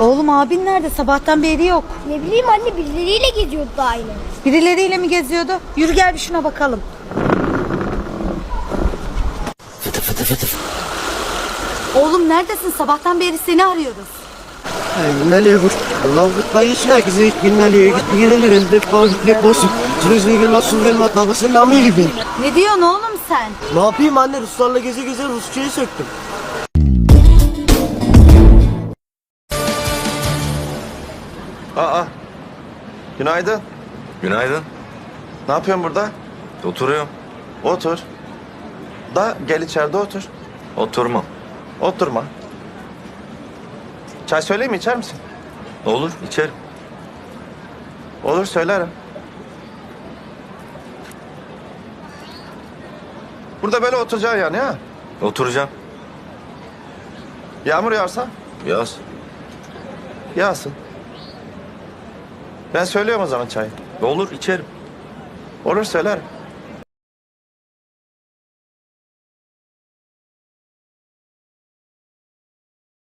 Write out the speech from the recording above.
Oğlum abin nerede? Sabahtan beri yok. Ne bileyim anne birileriyle geziyordu da yine. Birileriyle mi geziyordu? Yürü gel bir şuna bakalım. Oğlum neredesin? Sabahtan beri seni arıyoruz. Nereye vur? Ulan gitmeyi herkese gitmeli. Gitti gelelim. De ne boşum. Sürüzüne nasıl gelme tabası namı gibi. Ne diyorsun oğlum sen? Ne yapayım anne Ruslarla geze geze Rusçayı söktüm. Aa. Günaydın. Günaydın. Ne yapıyorsun burada? Oturuyorum. Otur. Da gel içeride otur. Oturmam. Oturma. Çay söyleyeyim mi içer misin? Olur içerim. Olur söylerim. Burada böyle oturacaksın yani ha? Oturacağım. Yağmur yağarsa Yaz. yağsın. Ben söylüyorum o zaman çayı. Olur içerim. Olur söylerim.